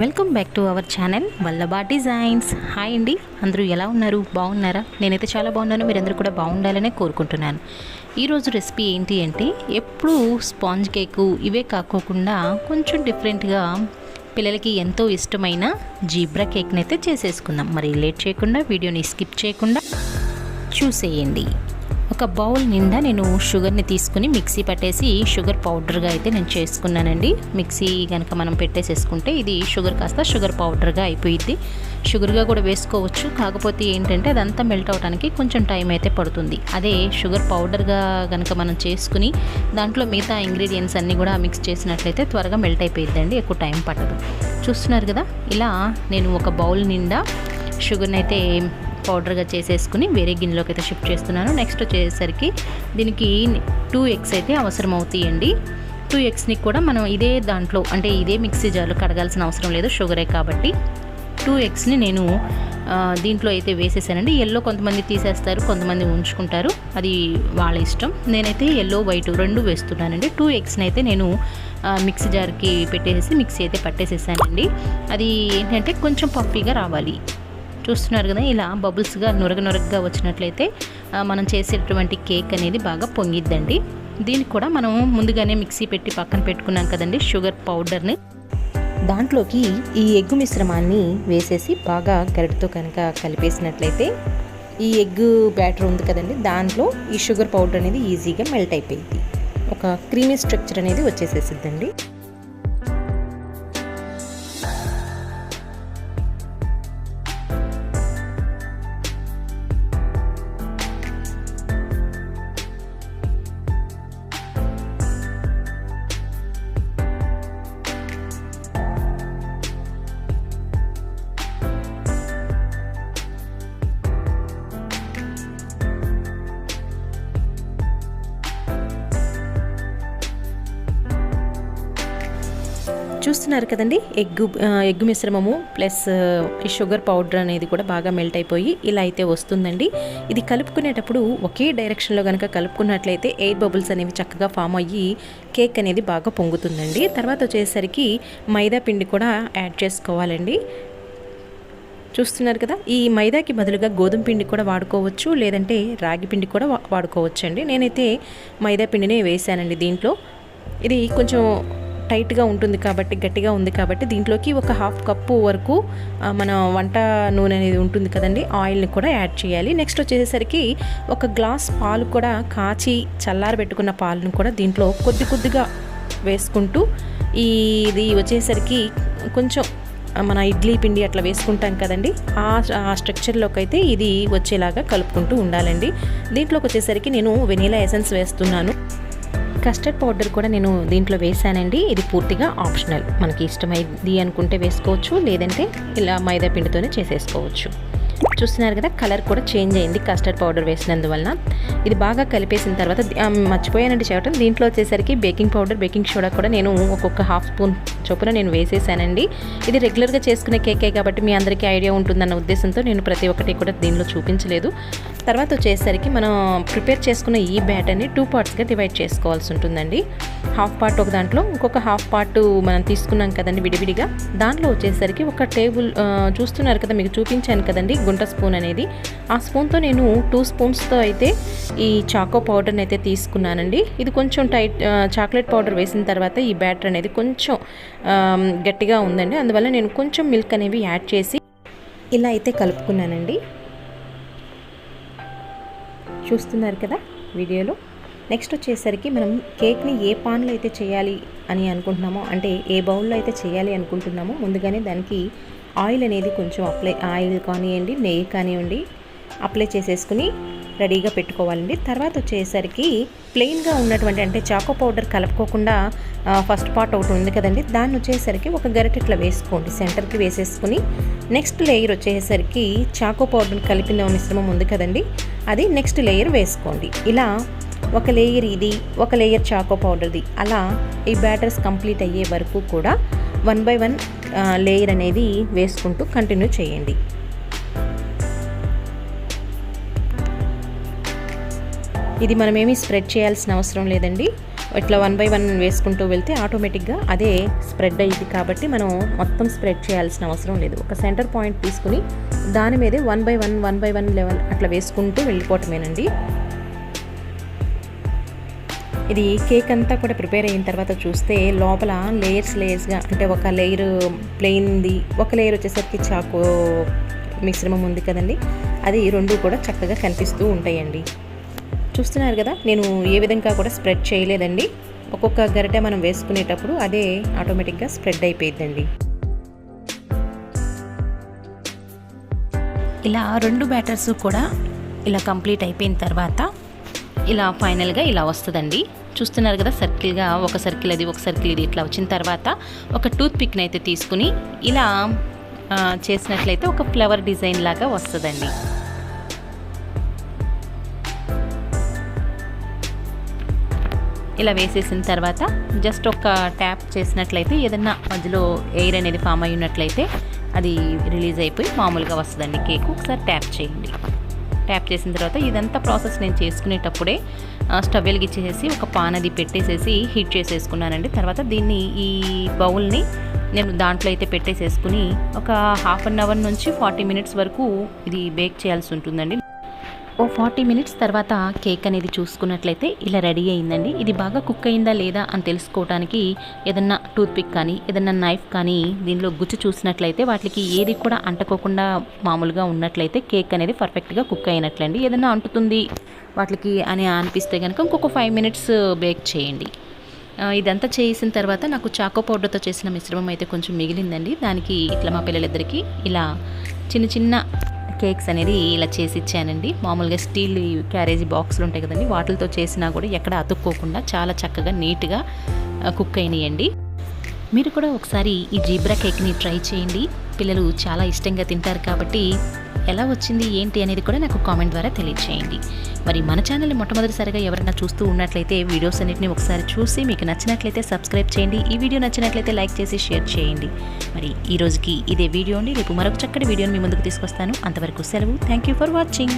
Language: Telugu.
Welcome back to our channel Vallabha designs hi అండి అందరూ ఎలా ఉన్నారు? బాగున్నారా? నేనైతే చాలా బాగున్నాను మీరందరూ కూడా బాగుండాలనే కోరుకుంటున్నాను. ఈరోజు రెసిపీ ఏంటి అంటే ఎప్పుడూ స్పాంజ్ కేకు ఇవే కాకోకుండా కొంచెం డిఫరెంట్గా పిల్లలకి ఎంతో ఇష్టమైన జీబ్రా కేక్ని అయితే చేసేసుకుందాం. మరి లేట్ చేయకుండా వీడియోని స్కిప్ చేయకుండా చూసేయండి. ఒక బౌల్ నిండా నేను షుగర్ని తీసుకుని మిక్సీ పట్టేసి షుగర్ పౌడర్గా అయితే నేను చేసుకున్నానండి. మిక్సీ కనుక మనం పెట్టేసేసుకుంటే ఇది షుగర్ కాస్త షుగర్ పౌడర్గా అయిపోయింది షుగర్గా కూడా వేసుకోవచ్చు. కాకపోతే ఏంటంటే అదంతా మెల్ట్ అవడానికి కొంచెం టైం అయితే పడుతుంది. అదే షుగర్ పౌడర్గా కనుక మనం చేసుకుని దాంట్లో మిగతా ఇంగ్రీడియంట్స్ అన్నీ కూడా మిక్స్ చేసినట్లయితే త్వరగా మెల్ట్ అయిపోయిద్దండి. ఎక్కువ టైం పట్టదు. చూస్తున్నారు కదా? ఇలా నేను ఒక బౌల్ నిండా షుగర్ని అయితే పౌడర్గా చేసేసుకుని వేరే గిన్నెలోకి అయితే షిఫ్ట్ చేస్తున్నాను. నెక్స్ట్ వచ్చేసరికి దీనికి టూ ఎగ్స్ అయితే అవసరం అవుతాయండి టూ ఎగ్స్ని కూడా మనం ఇదే దాంట్లో అంటే ఇదే మిక్సీ జార్లో కడగాల్సిన అవసరం లేదు షుగరే కాబట్టి. టూ ఎగ్స్ని నేను దీంట్లో అయితే వేసేసానండి. ఎల్లో కొంతమంది తీసేస్తారు కొంతమంది ఉంచుకుంటారు. అది వాళ్ళ ఇష్టం. నేనైతే ఎల్లో వైట్ రెండు వేస్తున్నానండి. టూ ఎగ్స్ని అయితే నేను మిక్సీ జార్కి పెట్టేసి మిక్సీ అయితే పట్టేసేసానండి. అది ఏంటంటే కొంచెం పప్పీగా రావాలి. చూస్తున్నారు కదా ఇలా బబుల్స్గా నురగ నురగగా వచ్చినట్లయితే మనం చేసేటువంటి కేక్ అనేది బాగా పొంగిద్దండి. దీనికి కూడా మనం ముందుగానే మిక్సీ పెట్టి పక్కన పెట్టుకున్నాం కదండి షుగర్ పౌడర్ని. దాంట్లోకి ఈ ఎగ్గు మిశ్రమాన్ని వేసేసి బాగా గరిటతో కనుక కలిపేసినట్లయితే ఈ ఎగ్ బ్యాటర్ ఉంది కదండి దాంట్లో ఈ షుగర్ పౌడర్ అనేది ఈజీగా మెల్ట్ అయిపోయింది. ఒక క్రీమీ స్ట్రక్చర్ అనేది వచ్చేసేసిద్దండి. చూస్తున్నారు కదండి. ఎగ్గు ఎగ్గు మిశ్రమము ప్లస్ ఈ షుగర్ పౌడర్ అనేది కూడా బాగా మెల్ట్ అయిపోయి ఇలా అయితే వస్తుందండి. ఇది కలుపుకునేటప్పుడు ఒకే డైరెక్షన్లో కనుక కలుపుకున్నట్లయితే ఎయిర్ బబుల్స్ అనేవి చక్కగా ఫామ్ అయ్యి కేక్ అనేది బాగా పొంగుతుందండి. తర్వాత వచ్చేసరికి మైదా పిండి కూడా యాడ్ చేసుకోవాలండి. చూస్తున్నారు కదా ఈ మైదాకి బదులుగా గోధుమ పిండి కూడా వాడుకోవచ్చు లేదంటే రాగి పిండి కూడా వాడుకోవచ్చు అండి నేనైతే మైదా పిండినే వేసానండి దీంట్లో. ఇది కొంచెం టైట్గా ఉంటుంది కాబట్టి గట్టిగా ఉంది కాబట్టి దీంట్లోకి ఒక హాఫ్ కప్పు వరకు మన వంట నూనె అనేది ఉంటుంది కదండి ఆయిల్ని కూడా యాడ్ చేయాలి. నెక్స్ట్ వచ్చేసరికి ఒక గ్లాస్ పాలు కూడా కాచి చల్లార పెట్టుకున్న పాలను కూడా దీంట్లో కొద్ది కొద్దిగా వేసుకుంటూ ఈ ఇది వచ్చేసరికి కొంచెం మన ఇడ్లీ పిండి అట్లా వేసుకుంటాం కదండి ఆ ఆ స్ట్రక్చర్లోకి అయితే ఇది వచ్చేలాగా కలుపుకుంటూ ఉండాలండి. దీంట్లోకి వచ్చేసరికి నేను వెనీలా ఎసెన్స్ వేస్తున్నాను. కస్టర్డ్ పౌడర్ కూడా నేను దీంట్లో వేసానండి ఇది పూర్తిగా ఆప్షనల్ మనకి ఇష్టమైంది అనుకుంటే వేసుకోవచ్చు లేదంటే ఇలా మైదా పిండితోనే చేసేసుకోవచ్చు. చూస్తున్నారు కదా కలర్ కూడా చేంజ్ అయింది కస్టర్డ్ పౌడర్ వేసినందువలన. ఇది బాగా కలిపేసిన తర్వాత మర్చిపోయానండి చెప్పడం దీంట్లో వచ్చేసరికి బేకింగ్ పౌడర్ బేకింగ్ సోడా కూడా నేను ఒక్కొక్క హాఫ్ స్పూన్ చొప్పున నేను వేసేసానండి. ఇది రెగ్యులర్గా చేసుకునే కేకే కాబట్టి మీ అందరికీ ఐడియా ఉంటుందన్న ఉద్దేశంతో నేను ప్రతి ఒక్కటి కూడా దీనిలో చూపించలేదు. తర్వాత వచ్చేసరికి మనం ప్రిపేర్ చేసుకున్న ఈ బ్యాటర్ని టూ పార్ట్స్గా డివైడ్ చేసుకోవాల్సి ఉంటుందండి. హాఫ్ పార్ట్ ఒక దాంట్లో ఇంకొక హాఫ్ పార్ట్ మనం తీసుకున్నాం కదండి విడివిడిగా. దాంట్లో వచ్చేసరికి ఒక టేబుల్ చూస్తున్నారు కదా మీకు చూపించాను కదండి గుంట స్పూన్ అనేది. ఆ స్పూన్తో నేను టూ స్పూన్స్తో అయితే ఈ చాకో పౌడర్ని అయితే తీసుకున్నానండి. ఇది కొంచెం టైట్ చాక్లెట్ పౌడర్ వేసిన తర్వాత ఈ బ్యాటర్ అనేది కొంచెం గట్టిగా ఉందండి. అందువల్ల నేను కొంచెం మిల్క్ అనేవి యాడ్ చేసి ఇలా అయితే కలుపుకున్నానండి. చూస్తున్నారు కదా వీడియోలో? నెక్స్ట్ వచ్చేసరికి మనం కేక్ని ఏ పాన్లో అయితే చేయాలి అని అనుకుంటున్నామో అంటే ఏ బౌల్లో అయితే చేయాలి అనుకుంటున్నామో ముందుగానే దానికి ఆయిల్ అనేది కొంచెం అప్లై ఆయిల్ కానివ్వండి నెయ్యి కానివ్వండి అప్లై చేసేసుకుని రెడీగా పెట్టుకోవాలండి. తర్వాత వచ్చేసరికి ప్లెయిన్గా ఉన్నటువంటి అంటే చాకో పౌడర్ కలుపుకోకుండా ఫస్ట్ పార్ట్ ఒకటి ఉంది కదండి. దాన్ని వచ్చేసరికి ఒక గరిట ఇట్లా వేసుకోండి. సెంటర్కి వేసేసుకుని నెక్స్ట్ లేయర్ వచ్చేసరికి చాకో పౌడర్ కలిపిన మిశ్రమం ఉంది కదండి. అది నెక్స్ట్ లేయర్ వేసుకోండి. ఇలా ఒక లేయర్ ఇది ఒక లేయర్ చాకో పౌడర్ది. అలా ఈ బ్యాటర్స్ కంప్లీట్ అయ్యే వరకు కూడా వన్ బై వన్ లేయర్ అనేది వేసుకుంటూ కంటిన్యూ చేయండి. ఇది మనమేమి స్ప్రెడ్ చేయాల్సిన అవసరం లేదండి. ఇట్లా వన్ బై వన్ వేసుకుంటూ వెళ్తే ఆటోమేటిక్గా అదే స్ప్రెడ్ అయ్యింది కాబట్టి మనం మొత్తం స్ప్రెడ్ చేయాల్సిన అవసరం లేదు. ఒక సెంటర్ పాయింట్ తీసుకుని దాని మీదే one by one one by one level అట్లా వేసుకుంటూ వెళ్ళిపోవటమేనండి. ఇది కేక్ అంతా కూడా ప్రిపేర్ అయిన తర్వాత చూస్తే లోపల లేయర్స్ లేయర్స్గా అంటే ఒక లేయర్ ప్లెయిన్ది ఒక లేయర్ వచ్చేసరికి చాకో మిశ్రమం ఉంది కదండి. అది రెండు కూడా చక్కగా కనిపిస్తూ ఉంటాయండి. చూస్తున్నారు కదా నేను ఏ విధంగా కూడా స్ప్రెడ్ చేయలేదండి. ఒక్కొక్క గరిటె మనం వేసుకునేటప్పుడు అదే ఆటోమేటిక్గా స్ప్రెడ్ అయిపోయిందండి ఇలా రెండు బ్యాటర్స్ కూడా ఇలా కంప్లీట్ అయిపోయిన తర్వాత ఇలా ఫైనల్గా ఇలా వస్తుందండి. చూస్తున్నారు కదా సర్కిల్గా ఒక సర్కిల్ అది ఒక సర్కిల్ ఇది ఇట్లా వచ్చిన తర్వాత ఒక టూత్ పిక్ని అయితే తీసుకుని ఇలా చేసినట్లయితే ఒక ఫ్లవర్ డిజైన్ లాగా వస్తుందండి. ఇలా వేసేసిన తర్వాత జస్ట్ ఒక ట్యాప్ చేసినట్లయితే ఏదన్నా మధ్యలో ఎయిర్ అనేది ఫామ్ అయి ఉన్నట్లయితే అది రిలీజ్ అయిపోయి మామూలుగా వస్తుందండి కేక్. ఒకసారి ట్యాప్ చేయండి. ట్యాప్ చేసిన తర్వాత ఇదంతా ప్రాసెస్ నేను చేసుకునేటప్పుడే స్టవ్ వెలిగించేసి ఒక పాన్ అది పెట్టేసేసి హీట్ చేసేసుకున్నానండి. తర్వాత దీన్ని ఈ బౌల్ని నేను దాంట్లో అయితే పెట్టేసేసుకుని ఒక హాఫ్ అన్ అవర్ నుంచి ఫార్టీ మినిట్స్ వరకు ఇది బేక్ చేయాల్సి ఉంటుందండి. ఓ ఫార్టీ మినిట్స్ తర్వాత కేక్ అనేది చూసుకున్నట్లయితే ఇలా రెడీ అయిందండి. ఇది బాగా కుక్ అయిందా లేదా అని తెలుసుకోవడానికి ఏదన్నా టూత్పిక్ కానీ ఏదన్నా నైఫ్ కానీ దీనిలో గుచ్చి చూసినట్లయితే వాటికి ఏది కూడా అంటుకోకుండా మామూలుగా ఉన్నట్లయితే కేక్ అనేది పర్ఫెక్ట్గా కుక్ అయినట్లండి. ఏదన్నా అంటుతుంది వాటికి అని అనిపిస్తే కనుక ఇంకొక ఫైవ్ మినిట్స్ బేక్ చేయండి. ఇదంతా చేసిన తర్వాత నాకు చాకో పౌడర్తో చేసిన మిశ్రమం అయితే కొంచెం మిగిలిందండి. దానికి ఇట్లా మా పిల్లలిద్దరికీ ఇలా చిన్న చిన్న కేక్స్ అనేది ఇలా చేసి ఇచ్చానండి. మామూలుగా స్టీల్ క్యారేజీ బాక్సులు ఉంటాయి కదండి. వాటితో చేసినా కూడా ఎక్కడ అతుక్కోకుండా చాలా చక్కగా నీట్గా కుక్ అయినాయండి. మీరు కూడా ఒకసారి ఈ జీబ్రా కేక్ని ట్రై చేయండి. పిల్లలు చాలా ఇష్టంగా తింటారు కాబట్టి ఎలా వచ్చింది ఏంటి అనేది కూడా నాకు కామెంట్ ద్వారా తెలియచేయండి. మరి మన ఛానల్ని మొట్టమొదటిసారిగా ఎవరైనా చూస్తూ ఉన్నట్లయితే వీడియోస్ అన్నిటిని ఒకసారి చూసి మీకు నచ్చినట్లయితే సబ్స్క్రైబ్ చేయండి. ఈ వీడియో నచ్చినట్లయితే లైక్ చేసి షేర్ చేయండి. మరి ఈ రోజుకి ఇదే వీడియో అండి. రేపు మరొక చక్కటి వీడియోని మీ ముందుకు తీసుకొస్తాను. అంతవరకు సెలవు. Thank you for watching